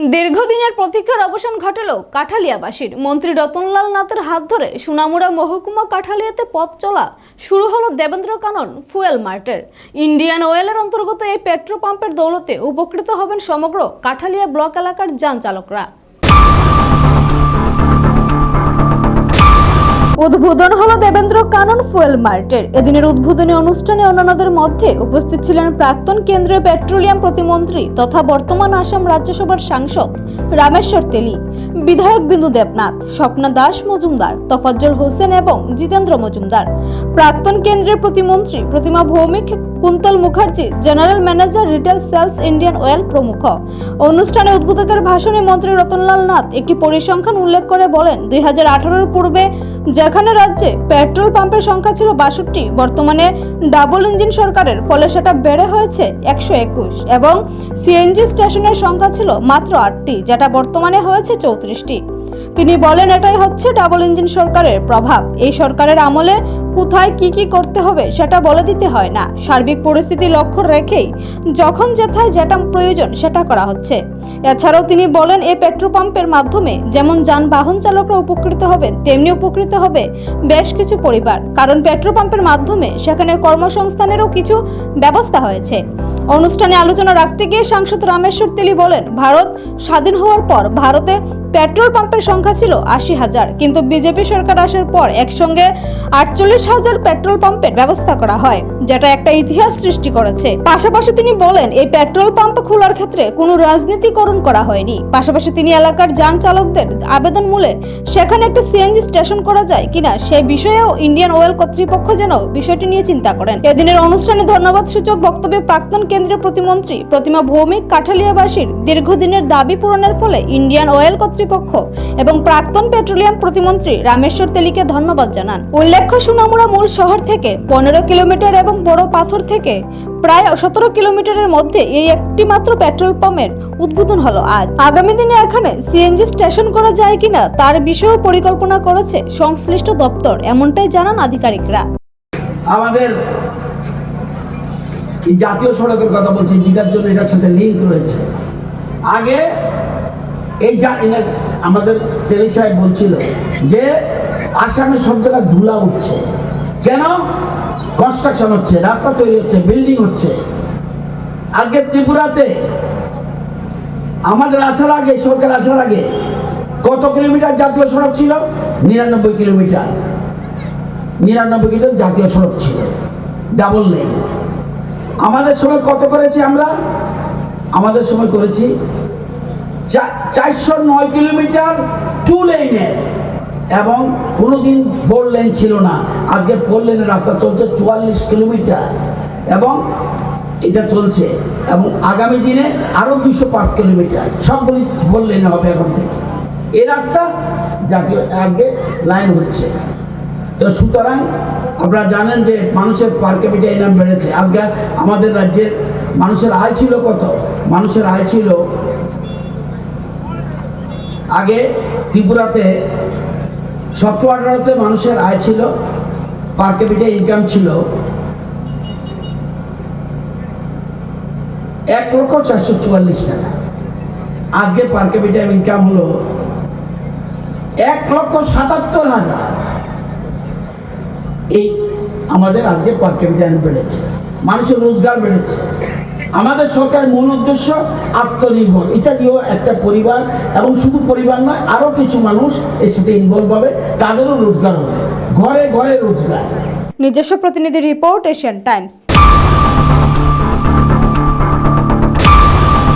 দীর্ঘদিনের প্রতীক্ষার অবসান ঘটালো কাঠালিয়াবাসীর। মন্ত্রী রতনলাল নাথের হাত ধরে সুনামুড়া মহকুমা কাঠালিয়াতে পথ চলা শুরু হলো দেবেন্দ্র কানন ফুয়েল মার্টের। ইন্ডিয়ান অয়েলের অন্তর্গত এই পেট্রো পাম্পের দৌলতে উপকৃত হবেন সমগ্র কাঠালিয়া ব্লক এলাকার যান চালকরা। উদ্বোধন হলো দেবেন্দ্র কানন ফুয়েল মার্টের। এদিনের উদ্বোধনী অনুষ্ঠানে অন্যান্যদের মধ্যে উপস্থিত ছিলেন প্রাক্তন কেন্দ্রীয় পেট্রোলিয়াম প্রতিমন্ত্রী তথা বর্তমান আসাম রাজ্যসভার সাংসদ রামেশ্বর তেলি, বিধায়ক বিন্দু দেবনাথ, স্বপ্না দাস মজুমদার, তফাজ্জল হোসেন এবং জিতেন্দ্র মজুমদার। প্রাক্তন কেন্দ্রীয় প্রতিমন্ত্রী Pratima Bhowmik Kuntal Mukherjee, general manager retail sales Indian oil প্রমুখ। অনুষ্ঠানে উদ্বোধকের ভাষণে মন্ত্রী রতনলাল নাথ একটি পরিসংখ্যান উল্লেখ করে বলেন, দুই হাজার পূর্বে যেখানে রাজ্যে পেট্রোল পাম্পের সংখ্যা ছিল বাষট্টি, বর্তমানে ডাবল ইঞ্জিন সরকারের, ফলে সেটা বেড়ে হয়েছে একশো একুশ এবং সিএনজি স্টেশনের সংখ্যা ছিল মাত্র আটটি, যেটা বর্তমানে হয়েছে চৌত্রিশটি। তিনি বলেন, এটাই হচ্ছে ডাবল ইঞ্জিন সরকারের প্রভাব। এই সরকারের আমলে কোথায় কি কি করতে হবে সেটা বলে দিতে হয় না। সার্বিক পরিস্থিতি লক্ষ্য রেখেই যখন যেথায় যেটা প্রয়োজন সেটা করা হচ্ছে। এছাড়াও তিনি বলেন এই পেট্রোল পাম্পের মাধ্যমে যেমন যানবাহন চালকরা উপকৃত হবেন তেমনি উপকৃত হবে বেশ কিছু পরিবার। কারণ পেট্রোল পাম্পের মাধ্যমে সেখানে কর্মসংস্থানেরও কিছু ব্যবস্থা হয়েছে। অনুষ্ঠানে আলোচনা রাখতে গিয়ে সাংসদ রামেশ্বর তেলি বলেন, ভারত স্বাধীন হওয়ার পর ভারতে পেট্রোল পাম্পের সংখ্যা ছিল আশি হাজার, কিন্তু বিজেপি সরকার আসার পর একসঙ্গে আটচল্লিশ হাজার পেট্রোল পাম্পের ব্যবস্থা করা হয়, যেটা একটা ইতিহাস সৃষ্টি করেছে। পাশাপাশি তিনি বলেন, এই পেট্রোল পাম্প খোলার ক্ষেত্রে কোনো রাজনীতিকরণ করা হয়নি। পাশাপাশি তিনি এলাকার যান চালকদের আবেদন মূলে সেখানে একটা সিএনজি স্টেশন করা যায় কিনা সে বিষয়েও ইন্ডিয়ান অয়েল কর্তৃপক্ষ যেন বিষয়টি নিয়ে চিন্তা করেন। এদিনের অনুষ্ঠানে ধন্যবাদ সূচক বক্তব্যে প্রাক্তন কেন্দ্রীয় প্রতিমন্ত্রী প্রতিমা ভৌমিক কাঠালিয়াবাসীর দীর্ঘদিনের দাবি পূরণের ফলে ইন্ডিয়ান অয়েল কর্তৃপক্ষ এবং প্রাক্তন পেট্রোলিয়াম প্রতিমন্ত্রী রামেশ্বর তেলিকে ধন্যবাদ জানান। উল্লেখ্য মূল শহর থেকে পনেরো কিলোমিটার এবং বড় পাথর থেকে প্রায় সতেরো কিলোমিটারের মধ্যে এই একটি মাত্র পেট্রোল পাম্পের উদ্বোধন হলো আজ। আগামী দিনে এখানে সিএনজি স্টেশন করা যায় কিনা তার বিষয়েও পরিকল্পনা করেছে সংশ্লিষ্ট দপ্তর, এমনটাই জানান আধিকারিকরা। আমাদের এই জাতীয় সড়কের কথা বলছি, যেটার জন্য এটার সাথে লিঙ্ক রয়েছে। আগে এই আমাদের সাহেব বলছিল যে আসামে সব জায়গায় ধুলা উঠছে। কেন? কনস্ট্রাকশন হচ্ছে, রাস্তা তৈরি হচ্ছে বিল্ডিং হচ্ছে। আজকে ত্রিপুরাতে, আমাদের আসার আগে, সরকার আসার আগে কত কিলোমিটার জাতীয় সড়ক ছিল? নিরানব্বই কিলোমিটার। নিরানব্বই কিলোমিটার জাতীয় সড়ক ছিল। ডাবল লেন আমাদের সময় কত করেছি আমরা? আমাদের সময় করেছি চারশো নয় কিলোমিটার টু লেনের এবং কোনোদিন ফোর লেন ছিল না। আজকে ফোর লেনের রাস্তা চলছে চুয়াল্লিশ কিলোমিটার। এবং এটা চলছে। এবং আগামী দিনে আরও দুশো পাঁচ কিলোমিটার। সবগুলি ফোর লেনে হবে এখন থেকে। এই রাস্তা জাতীয় আগে লাইন হচ্ছে। তো সুতরাং আপনারা জানেন যে মানুষের পার ক্যাপিটা ইনকাম বেড়েছে। আজকে আমাদের রাজ্যের মানুষের আয় ছিল কত? মানুষের আয় ছিল আগে ত্রিপুরাতে সতেরো আঠারোতে মানুষের আয় ছিল পার ক্যাপিটা ইনকাম ছিল এক লক্ষ চারশো চুয়াল্লিশ টাকা। আজকে পার ক্যাপিটা ইনকাম হলো এক লক্ষ সাতাত্তর হাজার। এই আমাদের আজকে পার ক্যাপিটা বেড়েছে। মানুষের রোজগার বেড়েছে। আমাদের সরকার মূল উদ্দেশ্য আত্মনির্ভর। এটা দিয়েও একটা পরিবার এবং শুধু পরিবার নয় আরও কিছু মানুষ এর সাথে ইনভলভ হবে, তাদেরও রোজগার হবে। ঘরে ঘরে রোজগার। নিজস্ব প্রতিনিধি রিপোর্ট, এশিয়ান টাইমস।